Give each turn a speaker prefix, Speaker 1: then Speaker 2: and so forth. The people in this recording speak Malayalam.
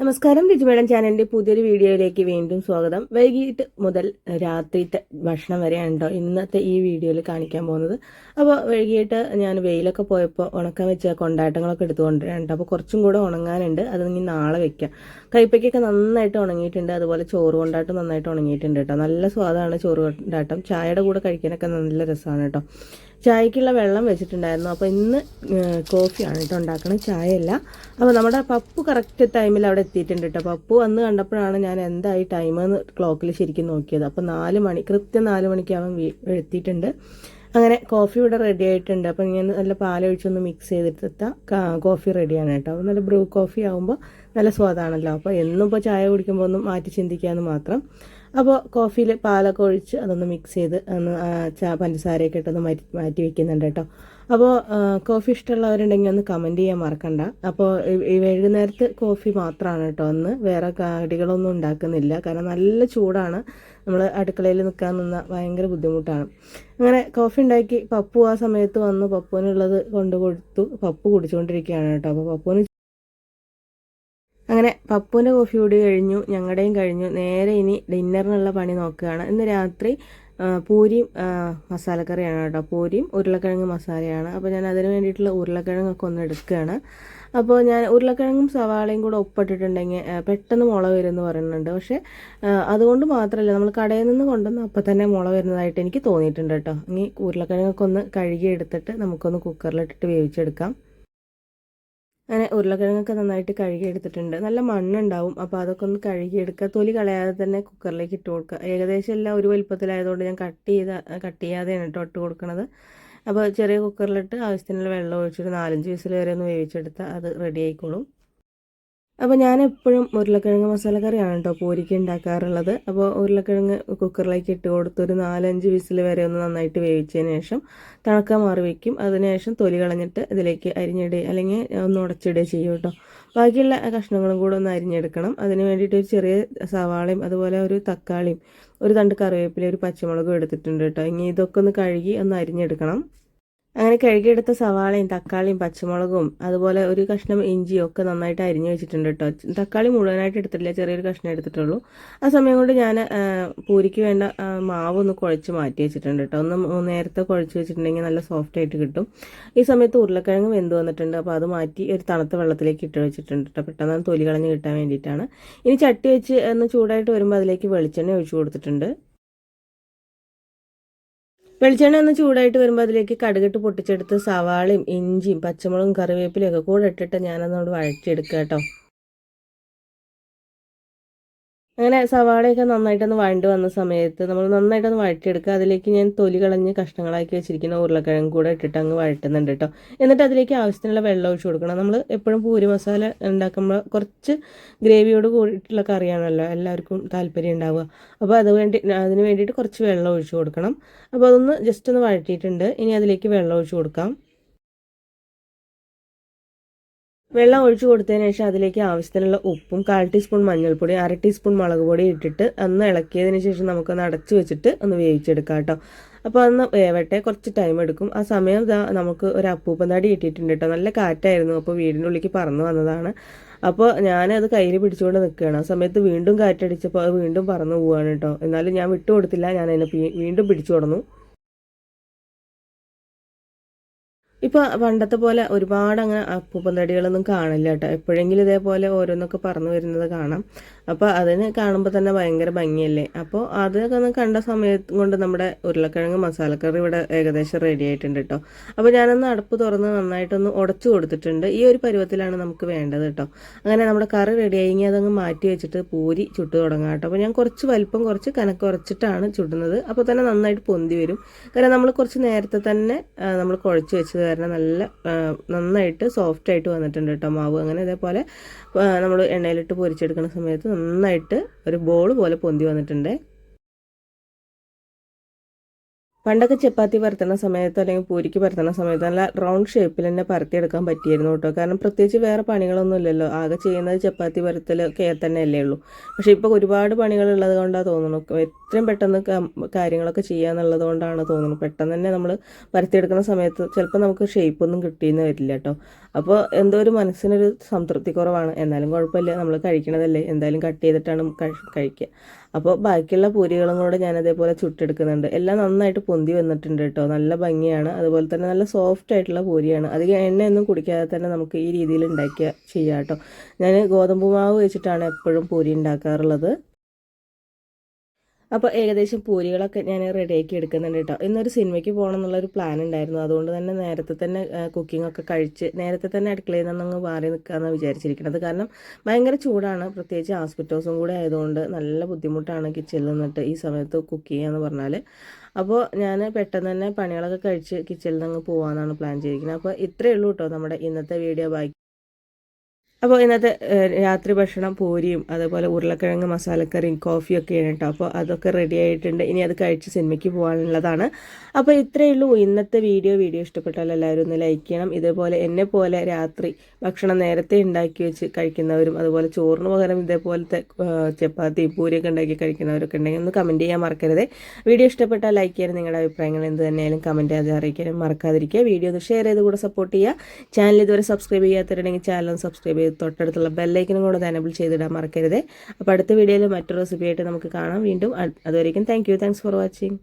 Speaker 1: നമസ്കാരം രുചിമേളം ചാനലിന്റെ പുതിയൊരു വീഡിയോയിലേക്ക് വീണ്ടും സ്വാഗതം. വൈകിട്ട് മുതൽ രാത്രിത്തെ ഭക്ഷണം വരെയാണോ ഇന്നത്തെ ഈ വീഡിയോയിൽ കാണിക്കാൻ പോകുന്നത്. അപ്പോൾ വൈകിട്ട് ഞാൻ വെയിലൊക്കെ പോയപ്പോൾ ഉണക്കാൻ വെച്ച കൊണ്ടാട്ടങ്ങളൊക്കെ എടുത്തുകൊണ്ടിട്ടുണ്ട് അപ്പോൾ കുറച്ചും കൂടെ ഉണങ്ങാനുണ്ട്. അത് ഇനി നാളെ വെക്കാം. കൈപ്പയ്ക്കൊക്കെ നന്നായിട്ട് ഉണങ്ങിയിട്ടുണ്ട്. അതുപോലെ ചോറ് കൊണ്ടാട്ടം നന്നായിട്ട് ഉണങ്ങിയിട്ടുണ്ട് കേട്ടോ. നല്ല സ്വാദാണ് ചോറ് കൊണ്ടാട്ടം. ചായയുടെ കൂടെ കഴിക്കാനൊക്കെ നല്ല രസമാണ് കേട്ടോ. ചായക്കുള്ള വെള്ളം വെച്ചിട്ടുണ്ടായിരുന്നു. അപ്പോൾ ഇന്ന് കോഫിയാണ് കേട്ടോ ഉണ്ടാക്കുന്നത് ചായയല്ല. അപ്പോൾ നമ്മുടെ പപ്പു കറക്റ്റ് ടൈമിൽ അവിടെ എത്തിയിട്ടുണ്ട് കേട്ടോ. പപ്പു വന്ന് കണ്ടപ്പോഴാണ് ഞാൻ എന്തായി ടൈം എന്ന് ക്ലോക്കിൽ ശരിക്കും നോക്കിയത്. അപ്പോൾ നാല് മണി കൃത്യം നാല് മണിക്കാവും എത്തിയിട്ടുണ്ട്. അങ്ങനെ കോഫി ഇവിടെ റെഡി ആയിട്ടുണ്ട്. അപ്പോൾ ഇങ്ങനെ നല്ല പാലൊഴിച്ചൊന്ന് മിക്സ് ചെയ്തിട്ട് കോഫി റെഡിയാണ് കേട്ടോ. നല്ല ബ്രൂ കോഫി ആകുമ്പോൾ നല്ല സ്വാദാണല്ലോ. അപ്പോൾ എന്നും ഇപ്പോൾ ചായ കുടിക്കുമ്പോൾ ഒന്നും മാറ്റി ചിന്തിക്കാമെന്ന് മാത്രം. അപ്പോൾ കോഫിയിൽ പാലൊക്കെ ഒഴിച്ച് അതൊന്ന് മിക്സ് ചെയ്ത് ഒന്ന് പഞ്ചസാരയൊക്കെ ഇട്ടൊന്ന് മാറ്റി മാറ്റി വെക്കുന്നുണ്ട് കേട്ടോ. അപ്പോൾ കോഫി ഇഷ്ടമുള്ളവരുണ്ടെങ്കിൽ ഒന്ന് കമന്റ് ചെയ്യാൻ മറക്കണ്ട. അപ്പോൾ ഈ വൈകുന്നേരത്ത് കോഫി മാത്രമാണ് കേട്ടോ. ഒന്ന് വേറെ കടികളൊന്നും ഉണ്ടാക്കുന്നില്ല. കാരണം നല്ല ചൂടാണ്. നമ്മൾ അടുക്കളയിൽ നിൽക്കാൻ നിന്ന ഭയങ്കര ബുദ്ധിമുട്ടാണ്. അങ്ങനെ കോഫി ഉണ്ടാക്കി പപ്പു ആ സമയത്ത് വന്ന്. പപ്പുവിനുള്ളത് കൊണ്ടു കൊടുത്തു. പപ്പു കുടിച്ചുകൊണ്ടിരിക്കുകയാണ് കേട്ടോ. അപ്പോൾ പപ്പുവിന് അങ്ങനെ പപ്പുവിന്റെ കോഫി കൂടി കഴിഞ്ഞു ഞങ്ങളുടെയും കഴിഞ്ഞു. നേരെ ഇനി ഡിന്നറിനുള്ള പണി നോക്കുകയാണ്. ഇന്ന് രാത്രി പൂരിയും മസാലക്കറിയാണ് കേട്ടോ. പൂരിയും ഉരുളക്കിഴങ്ങ് മസാലയാണ്. അപ്പോൾ ഞാൻ അതിന് വേണ്ടിയിട്ടുള്ള ഉരുളക്കിഴങ്ങൊക്കെ ഒന്ന് എടുക്കുകയാണ്. അപ്പോൾ ഞാൻ ഉരുളക്കിഴങ്ങും സവാളയും കൂടെ ഒപ്പിട്ടിട്ടുണ്ടെങ്കിൽ പെട്ടെന്ന് മുള വരുമെന്ന് പറയുന്നുണ്ട്. പക്ഷേ അതുകൊണ്ട് മാത്രമല്ല നമ്മൾ കടയിൽ നിന്ന് കൊണ്ടുവന്ന് അപ്പോൾ തന്നെ മുള വരുന്നതായിട്ട് എനിക്ക് തോന്നിയിട്ടുണ്ട് കേട്ടോ. ഇനി ഉരുളക്കിഴങ്ങൊക്കെ ഒന്ന് കഴുകി എടുത്തിട്ട് നമുക്കൊന്ന് കുക്കറിലിട്ടിട്ട് വേവിച്ചെടുക്കാം. അങ്ങനെ ഉരുളക്കിഴങ്ങൊക്കെ നന്നായിട്ട് കഴുകി എടുത്തിട്ടുണ്ട് നല്ല മണ്ണുണ്ടാവും. അപ്പോൾ അതൊക്കെ ഒന്ന് കഴുകിയെടുക്കുക. തൊലി കളയാതെ തന്നെ കുക്കറിലേക്ക് ഇട്ട് കൊടുക്കുക. ഏകദേശം എല്ലാം ഒരു വലിപ്പത്തിലായതുകൊണ്ട് ഞാൻ കട്ട് ചെയ്ത കട്ട് ചെയ്യാതെയാണ് കേട്ടോ ഇട്ട് കൊടുക്കുന്നത് അപ്പോൾ ചെറിയ കുക്കറിലിട്ട് ആവശ്യത്തിനുള്ള വെള്ളം ഒഴിച്ചിട്ട് നാലഞ്ച് വിസിൽ വരെ ഒന്ന് വേവിച്ചെടുത്താൽ അത് റെഡി ആയിക്കോളും. അപ്പോൾ ഞാൻ എപ്പോഴും ഉരുളക്കിഴങ്ങ് മസാല കറിയാണ് കേട്ടോ പൂരിക്ക് ഉണ്ടാക്കാറുള്ളത് അപ്പോൾ ഉരുളക്കിഴങ്ങ് കുക്കറിലേക്ക് ഇട്ട് കൊടുത്ത് ഒരു നാലഞ്ച് വിസിൽ വരെ ഒന്ന് നന്നായിട്ട് വേവിച്ചതിന് ശേഷം തണുക്കാൻ മാറി വയ്ക്കും അതിനുശേഷം തൊലി കളഞ്ഞിട്ട് ഇതിലേക്ക് അരിഞ്ഞിടുക അല്ലെങ്കിൽ ഒന്ന് ഉടച്ചിടുക ചെയ്യും കേട്ടോ ബാക്കിയുള്ള കഷ്ണങ്ങളും കൂടെ ഒന്ന് അരിഞ്ഞെടുക്കണം. അതിന് വേണ്ടിയിട്ട് ഒരു ചെറിയ സവാളയും അതുപോലെ ഒരു തക്കാളിയും ഒരു തണ്ട് കറിവേപ്പില ഒരു പച്ചമുളകും എടുത്തിട്ടുണ്ട് കേട്ടോ ഇനി ഇതൊക്കെ ഒന്ന് കഴുകി ഒന്ന് അരിഞ്ഞെടുക്കണം. അങ്ങനെ കഴുകിയെടുത്ത സവാളയും തക്കാളിയും പച്ചമുളകും അതുപോലെ ഒരു കഷ്ണം ഇഞ്ചിയും ഒക്കെ നന്നായിട്ട് അരിഞ്ഞു വെച്ചിട്ടുണ്ട് കേട്ടോ തക്കാളി മുഴുവനായിട്ട് എടുത്തിട്ടില്ല ചെറിയൊരു കഷ്ണം എടുത്തിട്ടുള്ളൂ. ആ സമയം കൊണ്ട് ഞാൻ പൂരിക്ക് വേണ്ട മാവ് ഒന്ന് കുഴച്ച് മാറ്റി വെച്ചിട്ടുണ്ട് കേട്ടോ ഒന്ന് നേരത്തെ കുഴച്ച് വെച്ചിട്ടുണ്ടെങ്കിൽ നല്ല സോഫ്റ്റ് ആയിട്ട് കിട്ടും. ഈ സമയത്ത് ഉരുളക്കിഴങ്ങ് വെന്ത് വന്നിട്ടുണ്ട് അപ്പോൾ അത് മാറ്റി ഒരു തണുത്ത വെള്ളത്തിലേക്ക് ഇട്ട് വെച്ചിട്ടുണ്ട് കേട്ടോ പെട്ടെന്ന് തൊലി കളഞ്ഞ് കിട്ടാൻ വേണ്ടിയിട്ടാണ്. ഇനി ചട്ടി വെച്ച് ഒന്ന് ചൂടായിട്ട് വരുമ്പോൾ അതിലേക്ക് വെളിച്ചെണ്ണ ഒഴിച്ചു കൊടുത്തിട്ടുണ്ട്. വെളിച്ചെണ്ണ ഒന്ന് ചൂടായിട്ട് വരുമ്പോൾ അതിലേക്ക് കടുകിട്ട് പൊട്ടിച്ചെടുത്ത് സവാളയും ഇഞ്ചിയും പച്ചമുളകും കറിവേപ്പിലയും ഒക്കെ കൂടെ ഇട്ടിട്ട് ഞാനതോട് വഴറ്റിയെടുക്കുക കേട്ടോ അങ്ങനെ സവാളയൊക്കെ നന്നായിട്ടൊന്ന് വഴണ്ട് വന്ന സമയത്ത് നമ്മൾ നന്നായിട്ടൊന്ന് വഴറ്റിയെടുക്കുക. അതിലേക്ക് ഞാൻ തൊലി കളഞ്ഞ് കഷ്ണങ്ങളാക്കി വെച്ചിരിക്കുന്ന ഉരുളക്കിഴങ്ങ് കൂടെ ഇട്ടിട്ട് അങ്ങ് വഴറ്റുന്നുണ്ട് കേട്ടോ എന്നിട്ട് അതിലേക്ക് ആവശ്യത്തിനുള്ള വെള്ളം ഒഴിച്ച് കൊടുക്കണം. നമ്മൾ എപ്പോഴും പൂരി മസാല ഉണ്ടാക്കുമ്പോൾ കുറച്ച് ഗ്രേവിയോട് കൂടിയിട്ടുള്ള കറിയാണല്ലോ. എല്ലാവർക്കും താല്പര്യം ഉണ്ടാവുക. അപ്പോൾ അത് വേണ്ടി അതിന് വേണ്ടിയിട്ട് കുറച്ച് വെള്ളം ഒഴിച്ച് കൊടുക്കണം. അപ്പോൾ അതൊന്ന് ജസ്റ്റ് ഒന്ന് വഴറ്റിയിട്ടുണ്ട്. ഇനി അതിലേക്ക് വെള്ളം ഒഴിച്ച് കൊടുക്കാം. വെള്ളം ഒഴിച്ചു കൊടുത്തതിന് ശേഷം അതിലേക്ക് ആവശ്യത്തിനുള്ള ഉപ്പും കാൽ ടീസ്പൂൺ മഞ്ഞൾപ്പൊടി അര ടീസ്പൂൺ മുളക് പൊടി ഇട്ടിട്ട് ഒന്ന് ഇളക്കിയതിന് ശേഷം നമുക്കൊന്ന് അടച്ചു വെച്ചിട്ട് ഒന്ന് വേവിച്ചെടുക്കാം കേട്ടോ. അപ്പോൾ അന്ന് വേവട്ടെ കുറച്ച് ടൈം എടുക്കും. ആ സമയം നമുക്ക് ഒരു അപ്പൂപ്പൻ തടി കിട്ടിയിട്ടുണ്ട് കേട്ടോ. നല്ല കാറ്റായിരുന്നു അപ്പോൾ വീടിന്റെ ഉള്ളിലേക്ക് പറന്നു വന്നതാണ്. അപ്പോൾ ഞാനത് കയ്യിൽ പിടിച്ചുകൊണ്ട് നിൽക്കുകയാണ് ആ സമയത്ത് വീണ്ടും കാറ്റടിച്ചപ്പോൾ അത് വീണ്ടും പറന്നു പോവുകയാണ് കേട്ടോ. എന്നാലും ഞാൻ വിട്ടുകൊടുത്തില്ല ഞാൻ അതിനെ വീണ്ടും പിടിച്ചു കൊടുന്നു ഇപ്പോൾ പണ്ടത്തെ പോലെ ഒരുപാട് അങ്ങനെ അപ്പൂപ്പൻ കാണില്ല കേട്ടോ. എപ്പോഴെങ്കിലും ഇതേപോലെ ഓരോന്നൊക്കെ പറഞ്ഞു വരുന്നത് കാണാം. അപ്പോൾ അതിന് കാണുമ്പോൾ തന്നെ ഭയങ്കര ഭംഗിയല്ലേ? അപ്പോൾ അതൊക്കെ ഒന്ന് കണ്ട സമയത്ത് കൊണ്ട് നമ്മുടെ ഉരുളക്കിഴങ്ങ് മസാലക്കറി ഇവിടെ ഏകദേശം റെഡി ആയിട്ടുണ്ട് കേട്ടോ. അപ്പോൾ ഞാനൊന്ന് അടുപ്പ് തുറന്ന് നന്നായിട്ടൊന്ന് ഉടച്ചു കൊടുത്തിട്ടുണ്ട്. ഈ ഒരു പരുവത്തിലാണ് നമുക്ക് വേണ്ടത് കേട്ടോ. അങ്ങനെ നമ്മുടെ കറി റെഡി ആയി. അതങ്ങ് മാറ്റി വെച്ചിട്ട് പൂരി ചുട്ട് തുടങ്ങാം കേട്ടോ. അപ്പോൾ ഞാൻ കുറച്ച് വലിപ്പം കുറച്ച് കനക്ക് കുറച്ചിട്ടാണ് ചുടുന്നത്. അപ്പോൾ തന്നെ നന്നായിട്ട് പൊന്തി വരും. കാരണം നമ്മൾ കുറച്ച് നേരത്തെ തന്നെ നമ്മൾ കുഴച്ച് വെച്ചത് കാരണം നല്ല നന്നായിട്ട് സോഫ്റ്റ് ആയിട്ട് വന്നിട്ടുണ്ട് കേട്ടോ മാവ്. അങ്ങനെ ഇതേപോലെ നമ്മൾ എണ്ണയിലിട്ട് പൊരിച്ചെടുക്കുന്ന സമയത്ത് നന്നായിട്ട് ഒരു ബോൾ പോലെ പൊന്തി വന്നിട്ടുണ്ട്. പണ്ടൊക്കെ ചപ്പാത്തി പരത്തുന്ന സമയത്ത് അല്ലെങ്കിൽ പൂരിക്ക് പരത്തുന്ന സമയത്ത് നല്ല റൗണ്ട് ഷേപ്പിൽ തന്നെ പരത്തിയെടുക്കാൻ പറ്റിയിരുന്നു കേട്ടോ. കാരണം പ്രത്യേകിച്ച് വേറെ പണികളൊന്നും ഇല്ലല്ലോ. ആകെ ചെയ്യുന്നത് ചപ്പാത്തി പരത്തൽ തന്നെ അല്ലേ ഉള്ളൂ. പക്ഷേ ഇപ്പോൾ ഒരുപാട് പണികളുള്ളത് കൊണ്ടാണ് തോന്നുന്നു. എത്രയും പെട്ടെന്ന് കാര്യങ്ങളൊക്കെ ചെയ്യാന്നുള്ളത് കൊണ്ടാണ് തോന്നുന്നത്. പെട്ടെന്ന് തന്നെ നമ്മൾ വരത്തിയെടുക്കുന്ന സമയത്ത് ചിലപ്പോൾ നമുക്ക് ഷേപ്പൊന്നും കിട്ടിയെന്ന് വരില്ല കേട്ടോ അപ്പോൾ എന്തോ ഒരു മനസ്സിനൊരു സംതൃപ്തി കുറവാണ്. എന്നാലും കുഴപ്പമില്ല. നമ്മൾ കഴിക്കണതല്ലേ. എന്തായാലും കട്ട് ചെയ്തിട്ടാണ് കഴിക്കുക അപ്പോൾ ബാക്കിയുള്ള പൂരികളും കൂടെ ഞാൻ അതേപോലെ ചുട്ടെടുക്കുന്നുണ്ട്. എല്ലാം നന്നായിട്ട് പൊന്തി വന്നിട്ടുണ്ട് കേട്ടോ നല്ല ഭംഗിയാണ്. അതുപോലെ തന്നെ നല്ല സോഫ്റ്റ് ആയിട്ടുള്ള പൂരിയാണ്. അധികം എണ്ണയൊന്നും കുടിക്കാതെ തന്നെ നമുക്ക് ഈ രീതിയിൽ ഉണ്ടാക്കിയ ചെയ്യാം കേട്ടോ ഞാൻ ഗോതമ്പ് മാവ് വെച്ചിട്ടാണ് എപ്പോഴും പൂരി ഉണ്ടാക്കാറുള്ളത്. അപ്പോൾ ഏകദേശം പൂരികളൊക്കെ ഞാൻ റെഡിയാക്കി എടുക്കുന്നുണ്ട് കേട്ടോ. ഇന്നൊരു സിനിമയ്ക്ക് പോകണം എന്നുള്ളൊരു പ്ലാൻ ഉണ്ടായിരുന്നു. അതുകൊണ്ട് തന്നെ നേരത്തെ തന്നെ കുക്കിംഗ് ഒക്കെ കഴിച്ച് നേരത്തെ തന്നെ അടുക്കളയിൽ നിന്നങ്ങ് മാറി നിൽക്കാമെന്ന് വിചാരിച്ചിരിക്കുന്നത് കാരണം ഭയങ്കര ചൂടാണ്. പ്രത്യേകിച്ച് ഹോസ്പിറ്റൽസും കൂടെ ആയതുകൊണ്ട് നല്ല ബുദ്ധിമുട്ടാണ് കിച്ചണിൽ നിന്നിട്ട് ഈ സമയത്ത് കുക്ക് ചെയ്യാന്ന് പറഞ്ഞാൽ അപ്പോൾ ഞാൻ പെട്ടെന്ന് തന്നെ പണികളൊക്കെ കഴിച്ച് കിച്ചണിൽ നിന്ന് പോകാമെന്നാണ് പ്ലാൻ ചെയ്തിരിക്കുന്നത് അപ്പോൾ ഇത്രയേ ഉള്ളൂ കേട്ടോ നമ്മുടെ ഇന്നത്തെ വീഡിയോ ബാക്കി അപ്പോൾ ഇന്നത്തെ രാത്രി ഭക്ഷണം പൂരിയും അതേപോലെ ഉരുളക്കിഴങ്ങ് മസാലക്കറിയും കോഫിയൊക്കെയാണ് കേട്ടോ അപ്പോൾ അതൊക്കെ റെഡി ആയിട്ടുണ്ട്. ഇനി അത് കഴിച്ച് സിനിമയ്ക്ക് പോകാനുള്ളതാണ്. അപ്പോൾ ഇത്രയേ ഉള്ളൂ. ഇന്നത്തെ വീഡിയോ വീഡിയോ ഇഷ്ടപ്പെട്ടാൽ എല്ലാവരും ഒന്ന് ലൈക്ക് ചെയ്യണം. ഇതേപോലെ എന്നെ പോലെ രാത്രി ഭക്ഷണം നേരത്തെ ഉണ്ടാക്കി വെച്ച് കഴിക്കുന്നവരും അതുപോലെ ചോറിന് പകരം ഇതേപോലത്തെ ചപ്പാത്തി പൂരിയൊക്കെ ഉണ്ടാക്കി കഴിക്കുന്നവരൊക്കെ ഉണ്ടെങ്കിൽ ഒന്ന് കമന്റ് ചെയ്യാൻ മറക്കരുത്. വീഡിയോ ഇഷ്ടപ്പെട്ടാൽ ലൈക്ക് ചെയ്യാനും നിങ്ങളുടെ അഭിപ്രായങ്ങൾ എന്ത് തന്നെയായാലും കമന്റ് ചെയ്ത് അറിയിക്കാനും മറക്കാതിരിക്കുക. വീഡിയോ ഒന്ന് ഷെയർ ചെയ്ത് കൂടെ സപ്പോർട്ട് ചെയ്യുക. ചാനൽ ഇതുവരെ സബ്സ്ക്രൈബ് ചെയ്യാത്തവരുണ്ടെങ്കിൽ ചാനൽ സബ്സ്ക്രൈബ് ചെയ്ത് തൊട്ടടുത്തുള്ള ബെല്ലൈക്കനും കൂടെ എനബിൾ ചെയ്തിടാൻ മറക്കരുത്. അപ്പോൾ അടുത്ത വീഡിയോയിൽ മറ്റൊരു റെസിപ്പിയായിട്ട് നമുക്ക് കാണാം. വീണ്ടും അതുവരേക്കും thank you thanks for watching